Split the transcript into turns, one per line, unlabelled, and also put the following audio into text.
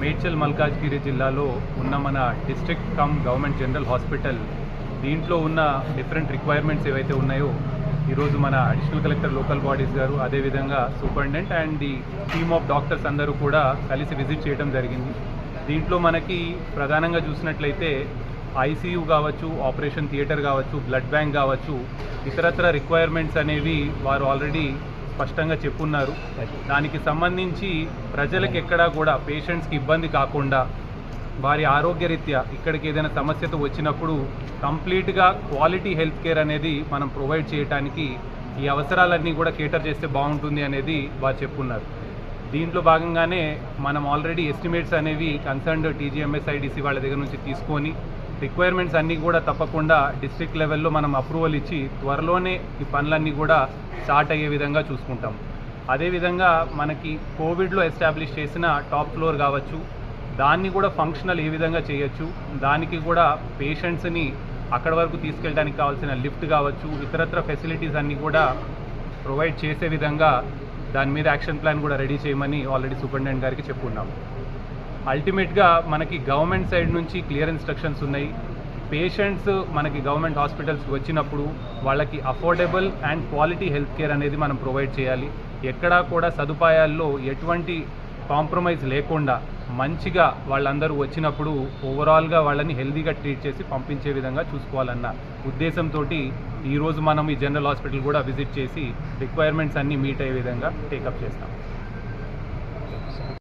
మేడ్చల్ మల్కాజ్గిరి జిల్లాలో ఉన్న మన district cum government general hospital దీంట్లో ఉన్న డిఫరెంట్ రిక్వైర్మెంట్స్ ఏవైతే ఉన్నాయో ఈరోజు మన అడిషనల్ కలెక్టర్ లోకల్ బాడీస్ గారు అదేవిధంగా superintendent and the team of doctors అందరూ కూడా కలిసి విజిట్ చేయడం జరిగింది. దీంట్లో మనకి ప్రధానంగా చూసినట్లయితే ఐసీయూ కావచ్చు ఆపరేషన్ థియేటర్ కావచ్చు బ్లడ్ బ్యాంక్ కావచ్చు ఇతరత్ర రిక్వైర్మెంట్స్ అనేవి వారు ఆల్రెడీ స్పష్టంగా చెప్పున్నారు. దానికి సంబంధించి ప్రజలకు ఎక్కడా కూడా పేషెంట్స్కి ఇబ్బంది కాకుండా వారి ఆరోగ్యరీత్యా ఇక్కడికి ఏదైనా సమస్యతో వచ్చినప్పుడు కంప్లీట్గా క్వాలిటీ హెల్త్ కేర్ అనేది మనం ప్రొవైడ్ చేయడానికి ఈ అవసరాలన్నీ కూడా కేటర్ చేస్తే బాగుంటుంది అనేది వారు చెప్పున్నారు. దీంట్లో భాగంగానే మనం ఆల్రెడీ ఎస్టిమేట్స్ అనేవి కన్సర్న్డ్ టీజీఎంఎస్ ఐడిసి వాళ్ళ దగ్గర నుంచి తీసుకొని రిక్వైర్మెంట్స్ అన్నీ కూడా తప్పకుండా డిస్ట్రిక్ట్ లెవెల్లో మనం అప్రూవల్ ఇచ్చి త్వరలోనే ఈ పనులన్నీ కూడా స్టార్ట్ అయ్యే విధంగా చూసుకుంటాం. అదేవిధంగా మనకి కోవిడ్లో ఎస్టాబ్లిష్ చేసిన టాప్ ఫ్లోర్ కావచ్చు దాన్ని కూడా ఫంక్షనల్ ఏ విధంగా చేయొచ్చు దానికి కూడా పేషెంట్స్ని అక్కడ వరకు తీసుకెళ్ళడానికి కావాల్సిన లిఫ్ట్ కావచ్చు ఇతరత్ర ఫెసిలిటీస్ అన్నీ కూడా ప్రొవైడ్ చేసే విధంగా దాని మీద యాక్షన్ ప్లాన్ కూడా రెడీ చేయమని ఆల్రెడీ సూపరింటెండెంట్ గారికి చెప్పుకున్నాం అల్టిమేట్గా మనకి గవర్నమెంట్ సైడ్ నుంచి క్లియర్ ఇన్స్ట్రక్షన్స్ ఉన్నాయి. పేషెంట్స్ మనకి గవర్నమెంట్ హాస్పిటల్స్కి వచ్చినప్పుడు వాళ్ళకి affordable and quality health care అనేది మనం ప్రొవైడ్ చేయాలి. ఎక్కడా కూడా సదుపాయాల్లో ఎటువంటి కాంప్రమైజ్ లేకుండా మంచిగా వాళ్ళందరూ వచ్చినప్పుడు ఓవరాల్గా వాళ్ళని హెల్దీగా ట్రీట్ చేసి పంపించే విధంగా చూసుకోవాలన్న ఉద్దేశంతో ఈరోజు మనం ఈ జనరల్ హాస్పిటల్ కూడా విజిట్ చేసి రిక్వైర్మెంట్స్ అన్నీ మీట్ అయ్యే విధంగా టేకప్ చేస్తాం.